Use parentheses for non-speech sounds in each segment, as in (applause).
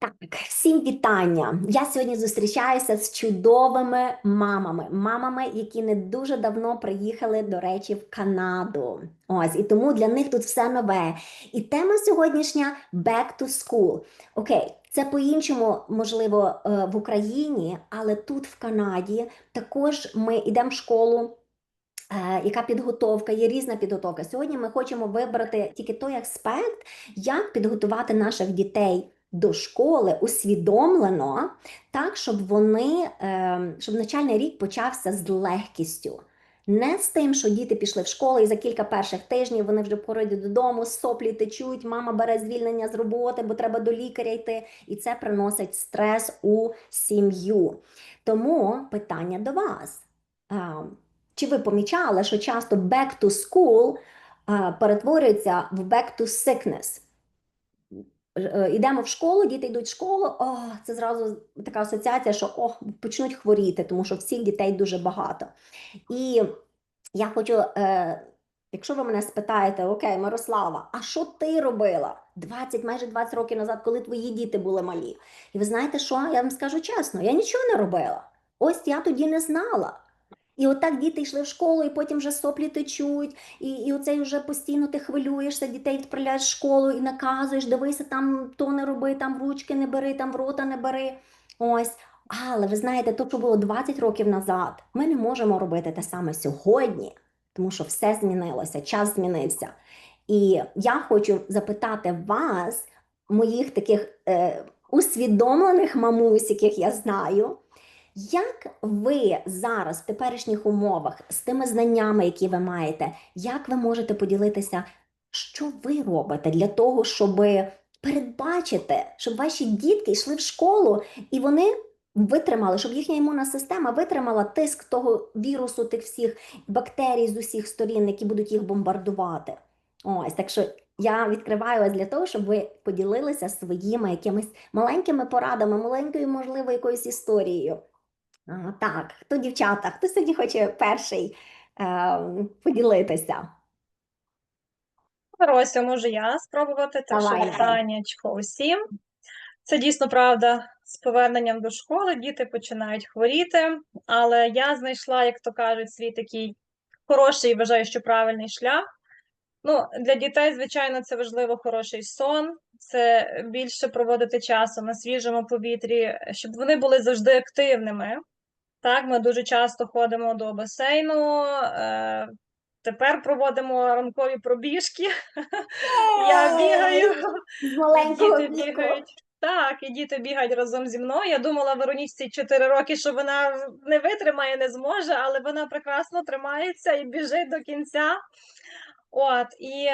Так, всім вітання. Я сьогодні зустрічаюся з чудовими мамами, мамами, які не дуже давно приїхали, до речі, в Канаду. Ось, і тому для них тут все нове. І тема сьогоднішня Back to School. Окей, це по-іншому, можливо, е, в Україні, але тут, в Канаді, також ми йдемо в школу. Е, Яка підготовка, є різна підготовка. Сьогодні ми хочемо вибрати тільки той аспект, як підготувати наших дітей до школи усвідомлено, так, щоб вони, е, щоб навчальний рік почався з легкістю. Не з тим, що діти пішли в школу і за кілька перших тижнів вони вже породять додому, соплі течуть, мама бере звільнення з роботи, бо треба до лікаря йти, і це приносить стрес у сім'ю. Тому питання до вас. Е, Чи ви помічали, що часто back to school е, перетворюється в back to sickness? Е, Йдемо в школу, діти йдуть в школу, о, це зразу така асоціація, що о, почнуть хворіти, тому що всіх дітей дуже багато. І я хочу, е, якщо ви мене спитаєте, окей, Мирослава, а що ти робила 20, майже 20 років назад, коли твої діти були малі? І ви знаєте що? Я вам скажу чесно, я нічого не робила. Ось я тоді не знала. І отак діти йшли в школу, і потім вже соплі течуть, і, і оцей вже постійно ти хвилюєшся, дітей відправляєш в школу і наказуєш, дивися, там то не роби, там ручки не бери, там в рота не бери. Ось. Але ви знаєте, то, що було 20 років назад, ми не можемо робити те саме сьогодні, тому що все змінилося, час змінився. І я хочу запитати вас, моїх таких е, усвідомлених мамусь, яких я знаю. Як ви зараз в теперішніх умовах з тими знаннями, які ви маєте, як ви можете поділитися, що ви робите для того, щоб передбачити, щоб ваші дітки йшли в школу і вони витримали, щоб їхня імунна система витримала тиск того вірусу, тих всіх бактерій з усіх сторін, які будуть їх бомбардувати? Ось так що я відкриваю вас для того, щоб ви поділилися своїми якимись маленькими порадами, маленькою, можливо, якоюсь історією. А, Так, хто дівчата? Хто сьогодні хоче перший е, поділитися? Рося, можу я спробувати так, що Давай. вітаннячко усім. Це дійсно правда. З поверненням до школи діти починають хворіти, але я знайшла, як то кажуть, свій такий хороший, вважаю, що правильний шлях. Ну, для дітей, звичайно, це важливо хороший сон, це більше проводити часу на свіжому повітрі, щоб вони були завжди активними. Так, ми дуже часто ходимо до басейну. Е, тепер проводимо ранкові пробіжки. (laughs) Я бігаю, діти бігають. Так, і діти бігають разом зі мною. Я думала Веронічці 4 роки, що вона не витримає, не зможе, але вона прекрасно тримається і біжить до кінця. От, і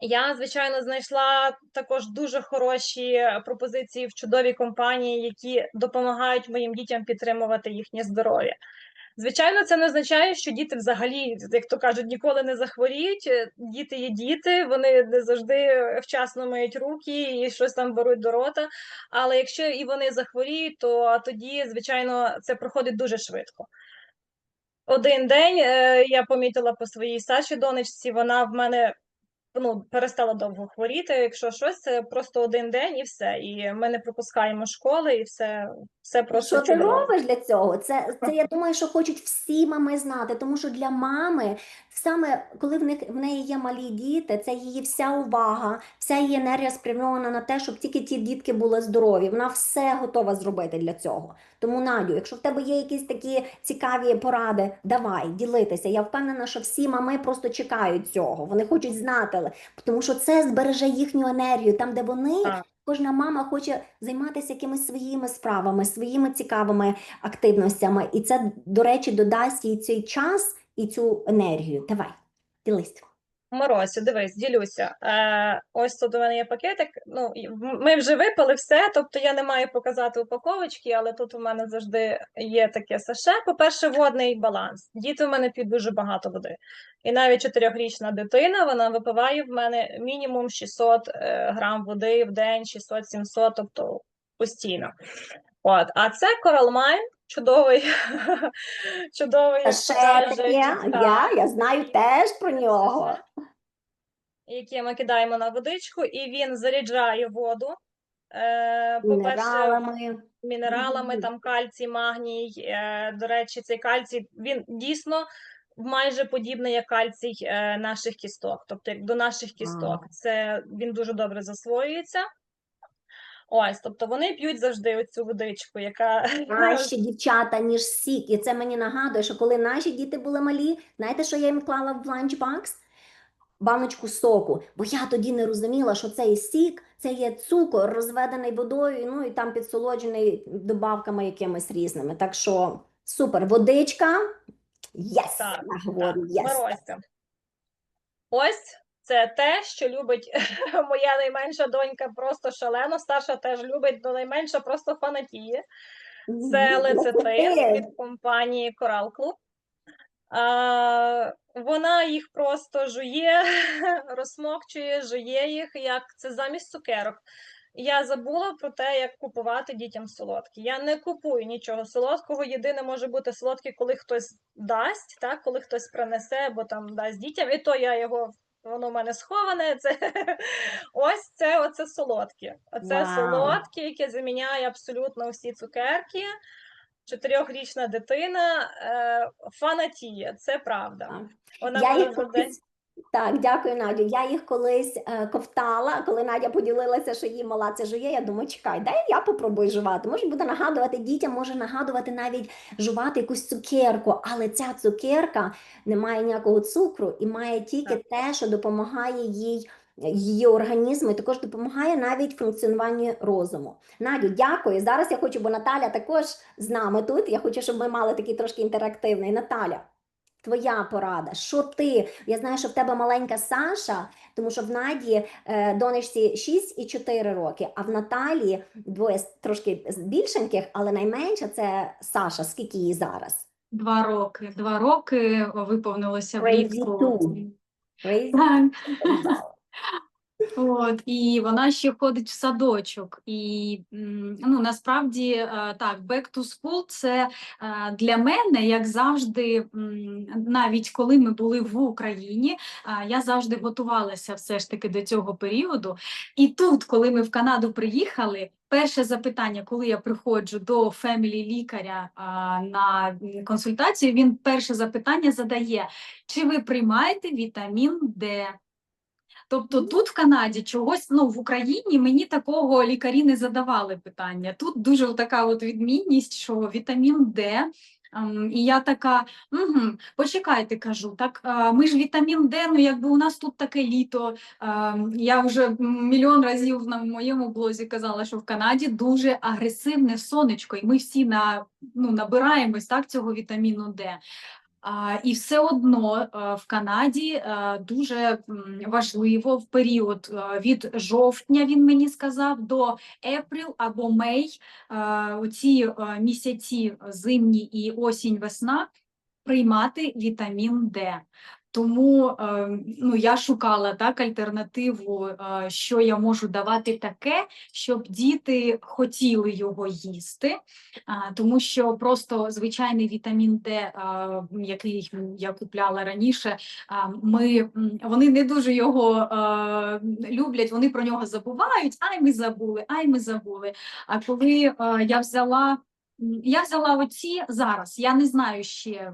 я, звичайно, знайшла також дуже хороші пропозиції в чудовій компанії, які допомагають моїм дітям підтримувати їхнє здоров'я. Звичайно, це не означає, що діти взагалі, як то кажуть, ніколи не захворіють. Е, Діти є діти, вони не завжди вчасно миють руки і щось там беруть до рота. Але якщо і вони захворіють, то тоді, звичайно, це проходить дуже швидко. Один день е, я помітила по своїй старшій донечці, вона в мене ну, перестала довго хворіти. Якщо щось, це просто один день і все. І ми не пропускаємо школи, і все, все просто Що ти робиш для цього? Це, це я думаю, що хочуть всі мами знати, тому що для мами, саме коли в них в неї є малі діти, це її вся увага, вся її енергія спрямована на те, щоб тільки ті дітки були здорові. Вона все готова зробити для цього. Тому, Надю, якщо в тебе є якісь такі цікаві поради, давай ділитися. Я впевнена, що всі мами просто чекають цього. Вони хочуть знати, тому що це збереже їхню енергію там, де вони. Так. Кожна мама хоче займатися якимись своїми справами, своїми цікавими активностями, і це, до речі, додасть їй цей час і цю енергію. Давай, ділись. Моросю, дивись, ділюся. Е, ось тут у мене є пакетик. Ну, ми вже випили все, тобто я не маю показати упаковочки, але тут у мене завжди є таке саше. По-перше, водний баланс. Діти у мене п'ють дуже багато води. І навіть чотирьохрічна дитина вона випиває в мене мінімум 600 е, грам води в день, 600-700, тобто постійно. От, а це Коралмайн, чудовий, (laughs) чудовий ще таке, я, я знаю теж про нього. яке ми кидаємо на водичку, і він заряджає воду. Е, Мінералами. мінералами, там кальцій, магній. Е, до речі, цей кальцій він дійсно майже подібний як кальцій е, наших кісток, тобто як до наших кісток. Це він дуже добре засвоюється. Ось, тобто вони п'ють завжди оцю водичку, яка Краще (laughs) дівчата, ніж сік. І це мені нагадує, що коли наші діти були малі, знаєте, що я їм клала в ланчбакс? Баночку соку, бо я тоді не розуміла, що цей сік це є цукор, розведений водою, ну і там підсолоджений добавками якимись різними. Так що супер, водичка. Єс! Так, я говорю, єс. Морозця. Ось це те, що любить (laughs) моя найменша донька, просто шалено. Старша теж любить, але найменша просто фанатіє. Це лецитин від компанії Coral Club. А, вона їх просто жує, (laughs) розсмокчує, жує їх, як це замість цукерок. Я забула про те, як купувати дітям солодкі. Я не купую нічого солодкого. Єдине може бути солодке, коли хтось дасть, так, коли хтось принесе або там дасть дітям, і то я його. Воно в мене сховане. (laughs) Це ось це оце солодке. Оце wow. солодке, яке заміняє абсолютно всі цукерки. Чотирьохрічна дитина е, фанатіє, це правда. Вона Я їх за день. колись, так, дякую, Надю. Я їх колись е, ковтала, коли Надя поділилася, що її мала це жує. Я думаю, чекай, дай я попробую жувати. Може буде нагадувати дітям, може нагадувати навіть жувати якусь цукерку, але ця цукерка не має ніякого цукру і має тільки те, що допомагає їй. Її організму і також допомагає навіть функціонуванню розуму. Надю, дякую. Зараз я хочу, бо Наталя також з нами тут. Я хочу, щоб ми мали такий трошки інтерактивний. Наталя, Твоя порада, що ти? Я знаю, що в тебе маленька Саша, тому що в Наді е, донечці 6 і 4 роки, а в Наталі двоє трошки більшеньких, але найменша це Саша. Скільки їй зараз? Два роки. Два роки виповнилося Crazy влітку. От, і вона ще ходить в садочок. І ну, насправді е, так, back to school це е, для мене, як завжди, навіть коли ми були в Україні, е, я завжди готувалася все ж таки до цього періоду. І тут, коли ми в Канаду приїхали, перше запитання, коли я приходжу до фемілі лікаря на консультацію, він перше запитання задає: чи ви приймаєте вітамін Д? Тобто тут в Канаді чогось, ну в Україні мені такого лікарі не задавали питання. Тут дуже така от відмінність, що вітамін Д. ем, І я така, угу, почекайте, кажу, так а, ми ж вітамін Д, ну якби у нас тут таке літо. ем, Я вже мільйон разів на моєму блозі казала, що в Канаді дуже агресивне сонечко, і ми всі на, ну, набираємось так, цього вітаміну Д. І все одно е, в Канаді е, дуже важливо в період е, від жовтня, він мені сказав, до еприл або мей, оці місяці зимні і осінь, весна, приймати вітамін Д. Тому е, ну, я шукала так, альтернативу, е, що я можу давати таке, щоб діти хотіли його їсти. Тому що просто звичайний вітамін Д, а, який я купляла раніше, а, ми, вони не дуже його люблять, вони про нього забувають. Ай, ми забули, ай, ми забули. А коли я взяла. Я взяла оці зараз. Я не знаю ще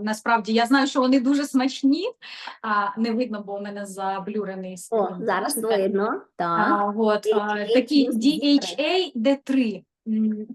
насправді. Я знаю, що вони дуже смачні. А не видно, бо у мене заблюрений О, зараз видно. Так. От, такі DHA, D3,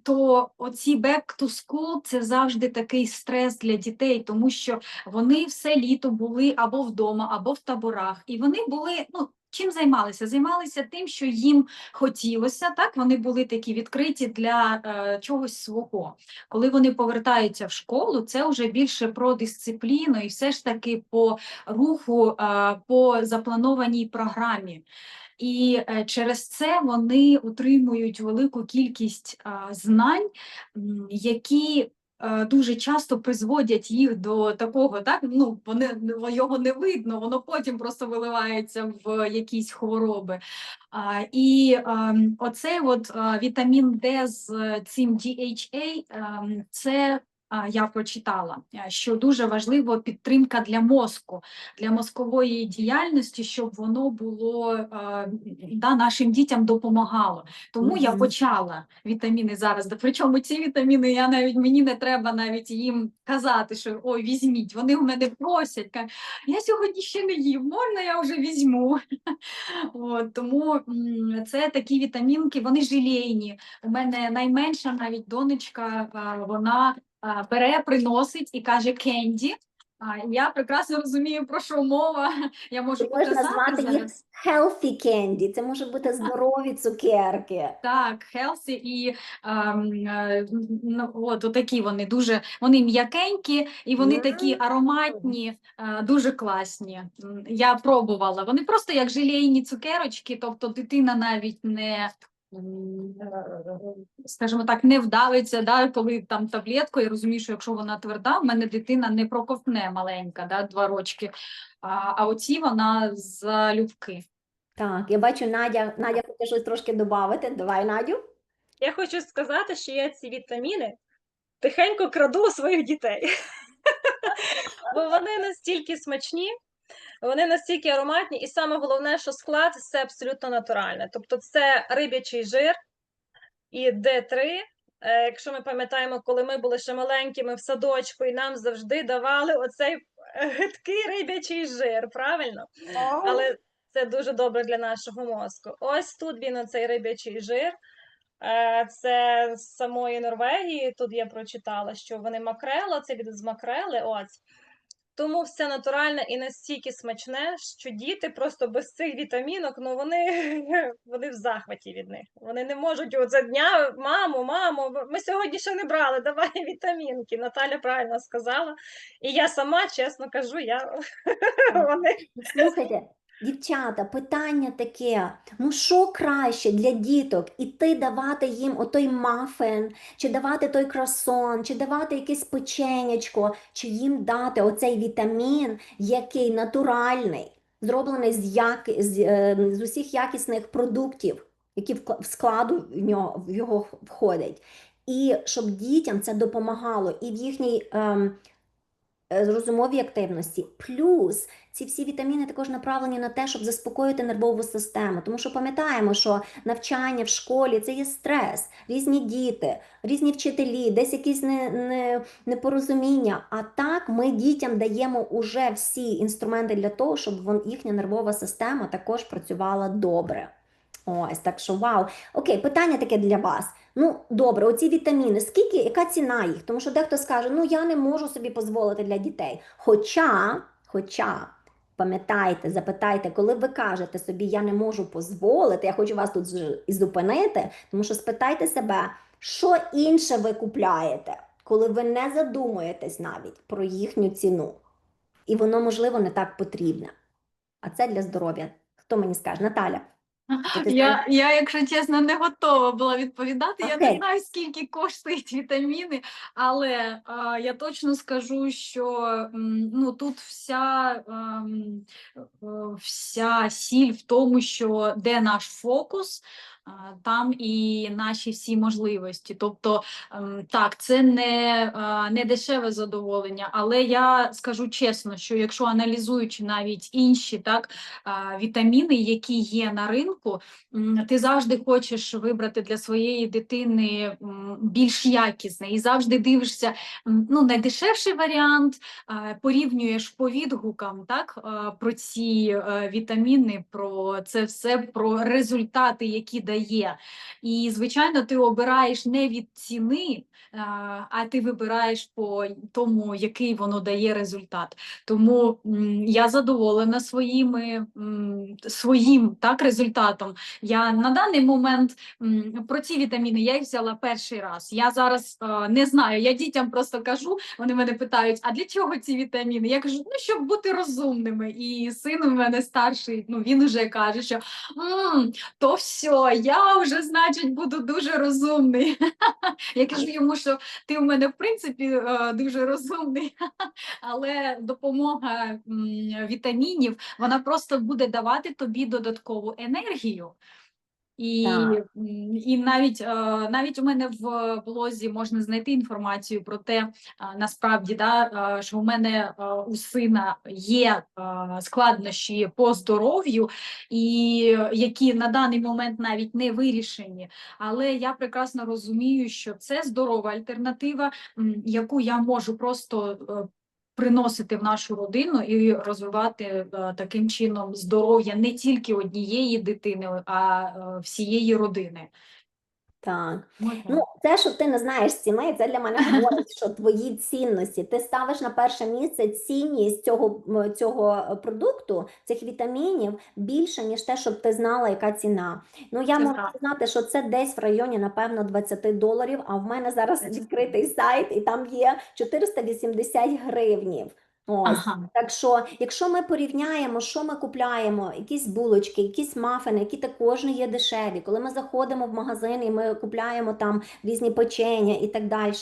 то оці back to school це завжди такий стрес для дітей, тому що вони все літо були або вдома, або в таборах, і вони були, ну, чим займалися? Займалися тим, що їм хотілося, так, вони були такі відкриті для е, чогось свого. Коли вони повертаються в школу, це вже більше про дисципліну і все ж таки по руху, е, по запланованій програмі. І е, через це вони отримують велику кількість знань, які е, дуже часто призводять їх до такого, так ну вони ну, його не видно, воно потім просто виливається в якісь хвороби. А, і а, оцей от а, вітамін Д з цим DHA, а, це а, я прочитала, е, що дуже важливо підтримка для мозку, для мозкової діяльності, щоб воно було е, да, нашим дітям допомагало. Тому я почала вітаміни зараз. Причому ці вітаміни я навіть мені не треба навіть їм казати, що ой, візьміть. Вони в мене просять. кажуть, Я сьогодні ще не їв, можна я вже візьму. (laughs) От, тому це такі вітамінки, вони желейні. У мене найменша навіть донечка, вона а, бере, приносить і каже кенді. Я прекрасно розумію, про що мова. (laughs) Я можу Ти показати назвати їх healthy candy. Це може бути здорові цукерки. Так, хелсі і ем, е, ну, от такі вони дуже вони м'якенькі і вони такі ароматні, е, дуже класні. Я пробувала. Вони просто як желейні цукерочки, тобто дитина навіть не. Скажімо так, не вдавиться, да, коли там таблетку, я розумію, що якщо вона тверда, в мене дитина не проковтне маленька, да, два рочки, а, а оці вона залюбки. Так, я бачу, Надя, Надя хоче щось трошки додати. Давай, Надю. Я хочу сказати, що я ці вітаміни тихенько краду у своїх дітей. (laughs) Бо вони настільки смачні, вони настільки ароматні, і саме головне, що склад це абсолютно натуральне. Тобто це риб'ячий жир і Д3. Е, Якщо ми пам'ятаємо, коли ми були ще маленькими в садочку, і нам завжди давали оцей е, гидкий риб'ячий жир, правильно? Але це дуже добре для нашого мозку. Ось тут він оцей риб'ячий жир. Е, Це з самої Норвегії. Тут я прочитала, що вони макрела, це від з макрели. Ось. Тому все натуральне і настільки смачне, що діти просто без цих вітамінок, ну вони, (laughs) вони в захваті від них. Вони не можуть оце дня, мамо, мамо, ми сьогодні ще не брали, давай (laughs) вітамінки. Наталя правильно сказала. І я сама, чесно кажу, я (laughs) вони Слухайте, дівчата, питання таке: ну що краще для діток? Іти давати їм отой мафин, чи давати той красон, чи давати якесь печенячко, чи їм дати оцей вітамін, який натуральний, зроблений з, як... з, е, з усіх якісних продуктів, які в складу в нього в його входять. І щоб дітям це допомагало і в їхній ем, е, розумовій активності. Плюс ці всі вітаміни також направлені на те, щоб заспокоїти нервову систему. Тому що пам'ятаємо, що навчання в школі це є стрес, різні діти, різні вчителі, десь якісь не, не, непорозуміння. А так ми дітям даємо уже всі інструменти для того, щоб вон, їхня нервова система також працювала добре. Ось, так що вау. Окей, питання таке для вас. Ну, добре, оці вітаміни, скільки, яка ціна їх? Тому що дехто скаже, ну я не можу собі дозволити для дітей. Хоча, хоча, пам'ятайте, запитайте, коли ви кажете собі, я не можу дозволити, я хочу вас тут і зупинити, тому що спитайте себе, що інше ви купляєте, коли ви не задумуєтесь навіть про їхню ціну. І воно, можливо, не так потрібне. А це для здоров'я. Хто мені скаже? Наталя. Я, я, якщо чесно, не готова була відповідати. Я не знаю, скільки коштують вітаміни, але а, я точно скажу, що ну, тут вся, ем, е, вся сіль в тому, що де наш фокус, а, там і наші всі можливості. Тобто, ем, так, це не, не дешеве задоволення, але я скажу чесно, що якщо аналізуючи навіть інші так, вітаміни, які є на ринку, ти завжди хочеш вибрати для своєї дитини більш якісне і завжди дивишся ну, найдешевший варіант, порівнюєш по відгукам так, про ці е, вітаміни, про це все, про результати, які дає. І, звичайно, ти обираєш не від ціни, а, ти вибираєш по тому, який воно дає результат. Тому я задоволена своїми, своїм так, результатом. Я на даний момент про ці вітаміни я їх взяла перший раз. Я зараз не знаю, я дітям просто кажу, вони мене питають, а для чого ці вітаміни? Я кажу, ну щоб бути розумними. І син у мене старший, ну він вже каже, що «М, то все, я вже, значить, буду дуже розумний. (laughs) Я кажу йому, що ти у мене в принципі е, дуже розумний, (laughs) але допомога вітамінів вона просто буде давати тобі додаткову енергію. І, і навіть, е, навіть у мене в блозі можна знайти інформацію про те, е, насправді, да, е, що у мене у сина є складнощі по здоров'ю, і які на даний момент навіть не вирішені. Але я прекрасно розумію, що це здорова альтернатива, яку я можу просто приносити в нашу родину і розвивати е, таким чином здоров'я не тільки однієї дитини, а е, всієї родини. Так. Можна? Ну, те, що ти не знаєш ціни, це для мене говорить, що твої цінності. Ти ставиш на перше місце цінність цього, цього е, продукту, цих вітамінів більше, ніж те, щоб ти знала, яка ціна. Ну, я Це можу так. знати, що це десь в районі, напевно, 20 доларів, а в мене зараз відкритий сайт, і там є 480 гривнів. Ось. Ага. Так що, якщо ми порівняємо, що ми купляємо, якісь булочки, якісь мафини, які також не є дешеві, коли ми заходимо в магазин і ми купляємо там різні печення і так далі,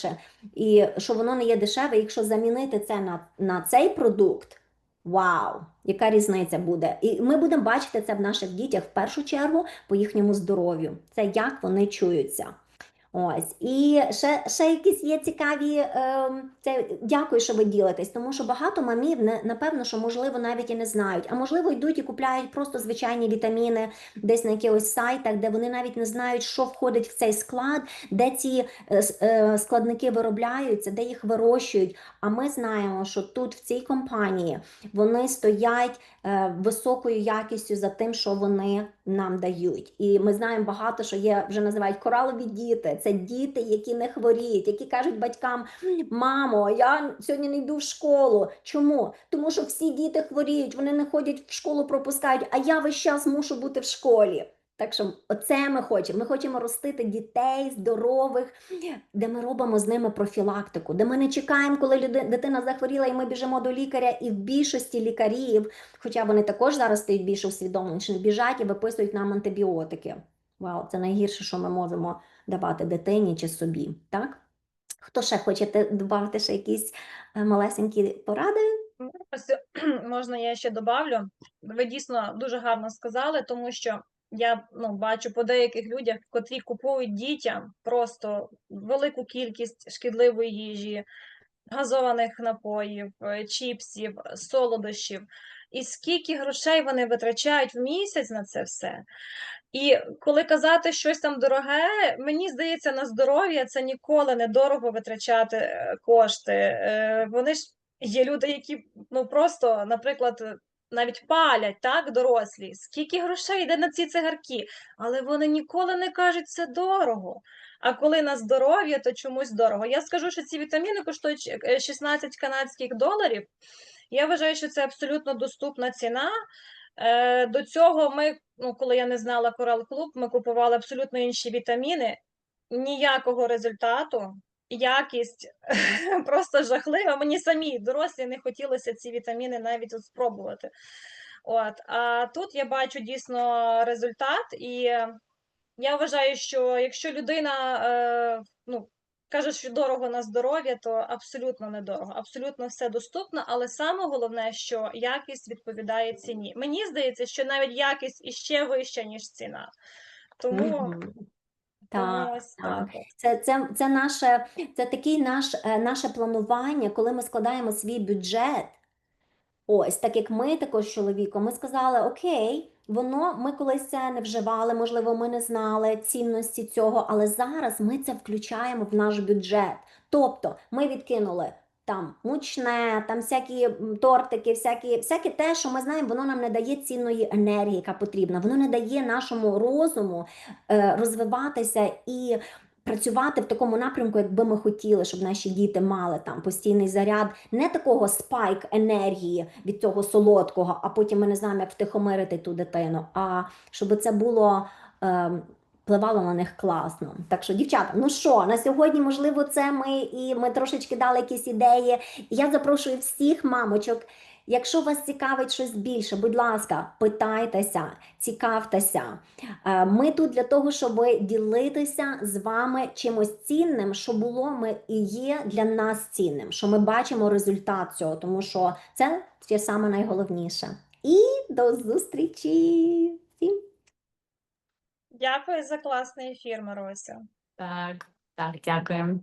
і що воно не є дешеве, якщо замінити це на, на цей продукт, вау, яка різниця буде? І ми будемо бачити це в наших дітях в першу чергу по їхньому здоров'ю. Це як вони чуються. Ось і ще, ще якісь є цікаві. ем, це дякую, що ви ділитесь, тому що багато мамів не напевно, що можливо навіть і не знають, а можливо йдуть і купляють просто звичайні вітаміни десь на якихось сайтах, де вони навіть не знають, що входить в цей склад, де ці е, е, складники виробляються, де їх вирощують. А ми знаємо, що тут в цій компанії вони стоять е, високою якістю за тим, що вони нам дають. І ми знаємо багато, що є вже називають коралові діти. Це діти, які не хворіють, які кажуть батькам: мамо, я сьогодні не йду в школу. Чому? Тому що всі діти хворіють, вони не ходять в школу, пропускають, а я весь час мушу бути в школі. Так що оце ми хочемо. Ми хочемо ростити дітей здорових, де ми робимо з ними профілактику, де ми не чекаємо, коли дитина захворіла, і ми біжимо до лікаря. І в більшості лікарів, хоча вони також зараз стають більше усвідомленіші, біжать і виписують нам антибіотики. Вау, це найгірше, що ми можемо давати дитині чи собі. Так? Хто ще хоче додати ще якісь е, малесенькі поради? Ось, (clears throat) Можна я ще добавлю. Ви дійсно дуже гарно сказали, тому що я ну, бачу по деяких людях, котрі купують дітям просто велику кількість шкідливої їжі, газованих напоїв, е, чіпсів, солодощів. І скільки грошей вони витрачають в місяць на це все. І коли казати щось там дороге, мені здається, на здоров'я це ніколи не дорого витрачати е, кошти. Е, Вони ж є люди, які ну просто, наприклад, е, навіть палять так, дорослі. Скільки грошей йде на ці цигарки, але вони ніколи не кажуть, це дорого. А коли на здоров'я, то чомусь дорого. Я скажу, що ці вітаміни коштують е, 16 канадських доларів. Я вважаю, що це абсолютно доступна ціна. Е, До цього ми, ну, коли я не знала Coral Club, ми купували абсолютно інші вітаміни, ніякого результату, якість (laughs) просто жахлива. Мені самі дорослі не хотілося ці вітаміни навіть спробувати. От, а тут я бачу дійсно результат, і я вважаю, що якщо людина е, ну, каже, що дорого на здоров'я, то абсолютно недорого, абсолютно все доступно, але саме головне, що якість відповідає ціні. Мені здається, що навіть якість іще вища, ніж ціна. Тому, Так, так. Це, це, це, наше, це такий наш, е, наше планування, коли ми складаємо свій бюджет. Ось, так як ми також з чоловіком, ми сказали, окей, воно, ми колись це не вживали, можливо, ми не знали цінності цього, але зараз ми це включаємо в наш бюджет. Тобто ми відкинули там мучне, там всякі тортики, всякі, всяке те, що ми знаємо, воно нам не дає цінної енергії, яка потрібна. Воно не дає нашому розуму е, розвиватися і працювати в такому напрямку, якби ми хотіли, щоб наші діти мали там постійний заряд, не такого спайк енергії від цього солодкого, а потім ми не знаємо, як втихомирити ту дитину, а щоб це було. Е, Впливало на них класно. Так що, дівчата, ну що, на сьогодні, можливо, це ми і ми трошечки дали якісь ідеї. Я запрошую всіх мамочок. Якщо вас цікавить щось більше, будь ласка, питайтеся, цікавтеся. Е, Ми тут для того, щоб ділитися з вами чимось цінним, що було ми і є для нас цінним, що ми бачимо результат цього, тому що це є саме найголовніше. І до зустрічі! Всім! Дякую за класний ефір, Маруся. Так, так, дякую.